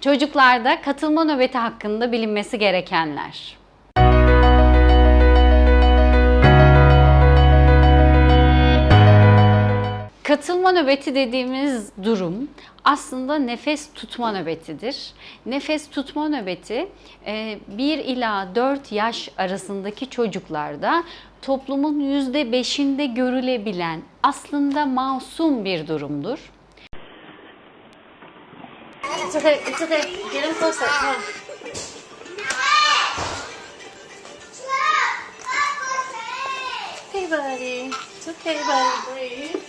Çocuklarda katılma nöbeti hakkında bilinmesi gerekenler. Katılma nöbeti dediğimiz durum aslında nefes tutma nöbetidir. Nefes tutma nöbeti 1 ila 4 yaş arasındaki çocuklarda toplumun %5'inde görülebilen aslında masum bir durumdur. It's okay. It's okay. Get him closer. Come on. Okay, buddy. It's okay, buddy. Breathe.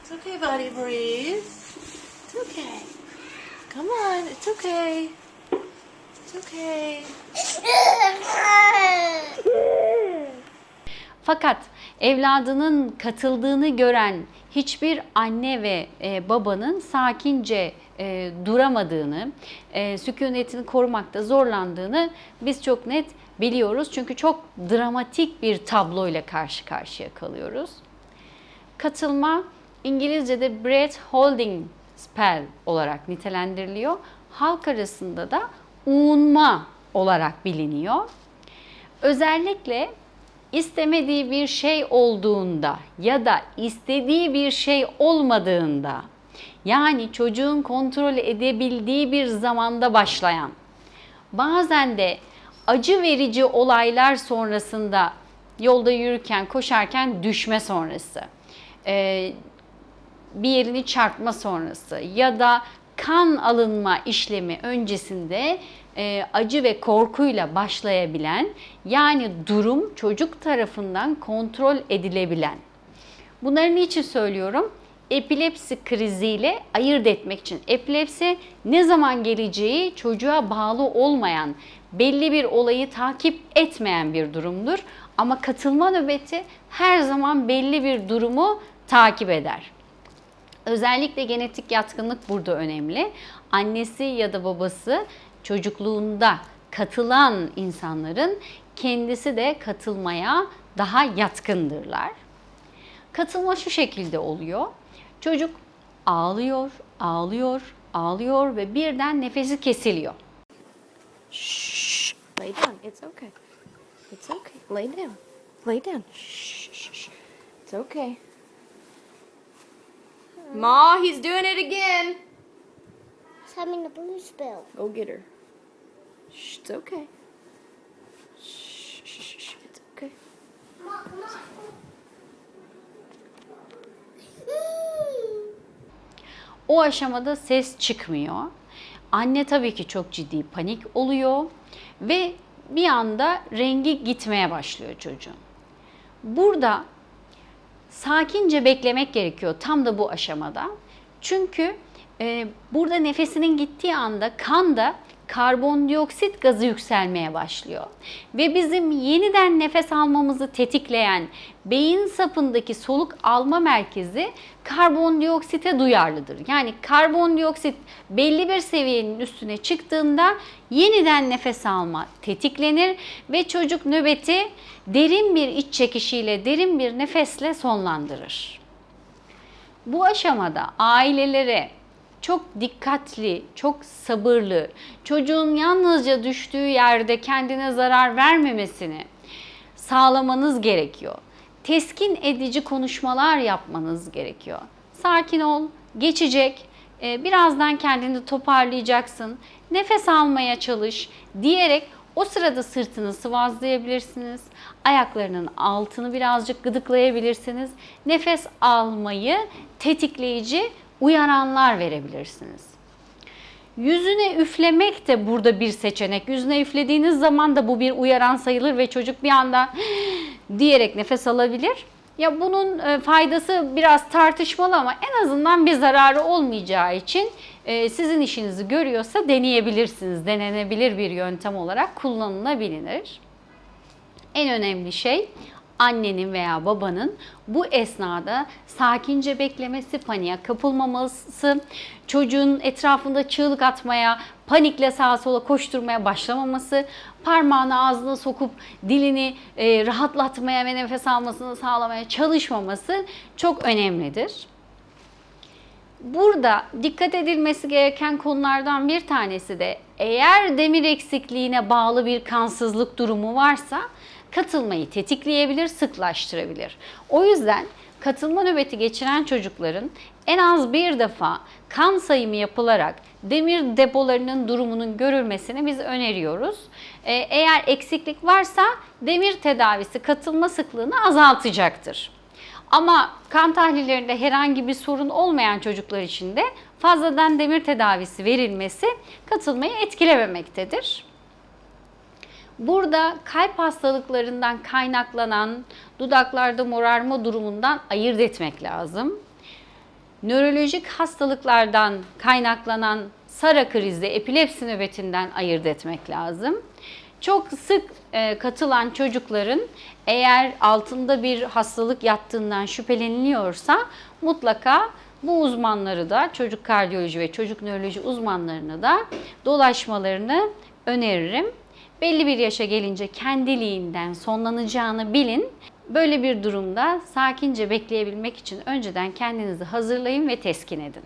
It's okay, buddy. Breathe. It's okay. Come on. It's okay. It's okay. Fakat evladının katıldığını gören hiçbir anne ve e, babanın sakince e, duramadığını, e, sükunetini korumakta zorlandığını biz çok net biliyoruz. Çünkü çok dramatik bir tabloyla karşı karşıya kalıyoruz. Katılma İngilizce'de breath holding spell olarak nitelendiriliyor. Halk arasında da uğunma olarak biliniyor. Özellikle istemediği bir şey olduğunda ya da istediği bir şey olmadığında yani çocuğun kontrol edebildiği bir zamanda başlayan bazen de acı verici olaylar sonrasında yolda yürürken koşarken düşme sonrası bir yerini çarpma sonrası ya da kan alınma işlemi öncesinde e, acı ve korkuyla başlayabilen yani durum çocuk tarafından kontrol edilebilen. Bunları niçin söylüyorum? Epilepsi kriziyle ayırt etmek için. Epilepsi ne zaman geleceği çocuğa bağlı olmayan, belli bir olayı takip etmeyen bir durumdur. Ama katılma nöbeti her zaman belli bir durumu takip eder. Özellikle genetik yatkınlık burada önemli. Annesi ya da babası çocukluğunda katılan insanların kendisi de katılmaya daha yatkındırlar. Katılma şu şekilde oluyor. Çocuk ağlıyor, ağlıyor, ağlıyor ve birden nefesi kesiliyor. Shh. Lay down. It's okay. It's okay. Lay down. Lay down. Shh. shh, shh. It's okay. Ma, he's doing it again. He's having a blue spell. Go get her. Shh, it's okay. Shh, shh, shh. It's okay. O aşamada ses çıkmıyor. Anne tabii ki çok ciddi panik oluyor ve bir anda rengi gitmeye başlıyor çocuğun. Burada sakince beklemek gerekiyor tam da bu aşamada. Çünkü e, burada nefesinin gittiği anda kanda karbondioksit gazı yükselmeye başlıyor. Ve bizim yeniden nefes almamızı tetikleyen beyin sapındaki soluk alma merkezi karbondioksite duyarlıdır. Yani karbondioksit belli bir seviyenin üstüne çıktığında yeniden nefes alma tetiklenir ve çocuk nöbeti derin bir iç çekişiyle, derin bir nefesle sonlandırır. Bu aşamada ailelere çok dikkatli, çok sabırlı, çocuğun yalnızca düştüğü yerde kendine zarar vermemesini sağlamanız gerekiyor. Teskin edici konuşmalar yapmanız gerekiyor. Sakin ol, geçecek. Ee, Birazdan kendini toparlayacaksın. Nefes almaya çalış diyerek o sırada sırtını sıvazlayabilirsiniz. Ayaklarının altını birazcık gıdıklayabilirsiniz. Nefes almayı tetikleyici uyaranlar verebilirsiniz. Yüzüne üflemek de burada bir seçenek. Yüzüne üflediğiniz zaman da bu bir uyaran sayılır ve çocuk bir anda diyerek nefes alabilir. Ya bunun e, faydası biraz tartışmalı ama en azından bir zararı olmayacağı için e, sizin işinizi görüyorsa deneyebilirsiniz. Denenebilir bir yöntem olarak kullanılabilir. En önemli şey annenin veya babanın bu esnada sakince beklemesi, paniğe kapılmaması, çocuğun etrafında çığlık atmaya, panikle sağa sola koşturmaya başlamaması, parmağını ağzına sokup dilini e, rahatlatmaya ve nefes almasını sağlamaya çalışmaması çok önemlidir. Burada dikkat edilmesi gereken konulardan bir tanesi de eğer demir eksikliğine bağlı bir kansızlık durumu varsa katılmayı tetikleyebilir, sıklaştırabilir. O yüzden katılma nöbeti geçiren çocukların en az bir defa kan sayımı yapılarak demir depolarının durumunun görülmesini biz öneriyoruz. Ee, Eğer eksiklik varsa demir tedavisi katılma sıklığını azaltacaktır. Ama kan tahlillerinde herhangi bir sorun olmayan çocuklar için de fazladan demir tedavisi verilmesi katılmayı etkilememektedir. Burada kalp hastalıklarından kaynaklanan dudaklarda morarma durumundan ayırt etmek lazım. Nörolojik hastalıklardan kaynaklanan sara krizi, epilepsi nöbetinden ayırt etmek lazım. Çok sık e, katılan çocukların eğer altında bir hastalık yattığından şüpheleniliyorsa mutlaka bu uzmanları da çocuk kardiyoloji ve çocuk nöroloji uzmanlarını da dolaşmalarını öneririm. Belli bir yaşa gelince kendiliğinden sonlanacağını bilin. Böyle bir durumda sakince bekleyebilmek için önceden kendinizi hazırlayın ve teskin edin.